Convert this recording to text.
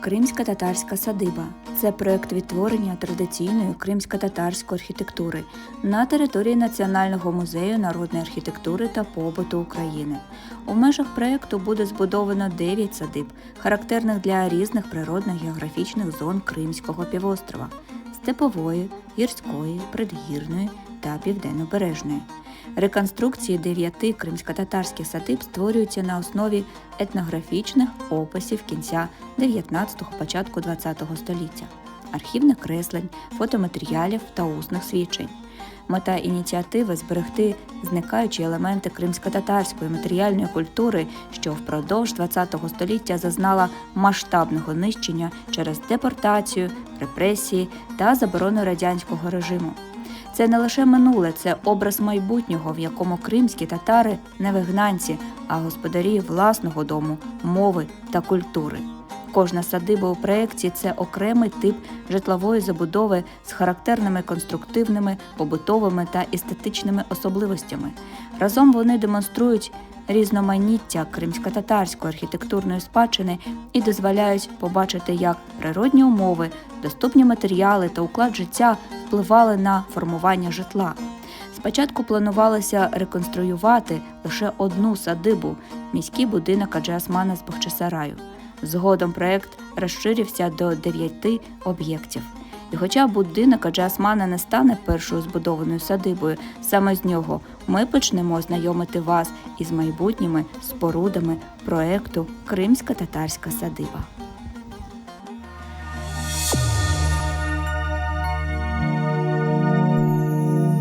Кримська татарська садиба це проект відтворення традиційної кримсько-татарської архітектури на території Національного музею народної архітектури та побуту України. У межах проекту буде збудовано 9 садиб, характерних для різних природно-географічних зон Кримського півострова степової, гірської, предгірної та південнобережної. Реконструкції дев'яти кримсько-татарських садиб створюються на основі етнографічних описів кінця 19-го, початку 20-го століття, архівних креслень, фотоматеріалів та усних свідчень. Мета ініціативи зберегти зникаючі елементи кримсько-татарської матеріальної культури, що впродовж ХХ століття зазнала масштабного нищення через депортацію, репресії та заборону радянського режиму. Це не лише минуле, це образ майбутнього, в якому кримські татари не вигнанці, а господарі власного дому, мови та культури. Кожна садиба у проєкті це окремий тип житлової забудови з характерними конструктивними, побутовими та естетичними особливостями. Разом вони демонструють різноманіття кримсько-татарської архітектурної спадщини і дозволяють побачити, як природні умови, доступні матеріали та уклад життя впливали на формування житла. Спочатку планувалося реконструювати лише одну садибу міський будинок Аджи Османа з Бахчисараю. Згодом проект розширився до дев'яти об'єктів. І хоча будинок Аджи Османа не стане першою збудованою садибою, саме з нього ми почнемо знайомити вас із майбутніми спорудами проекту Кримська татарська садиба.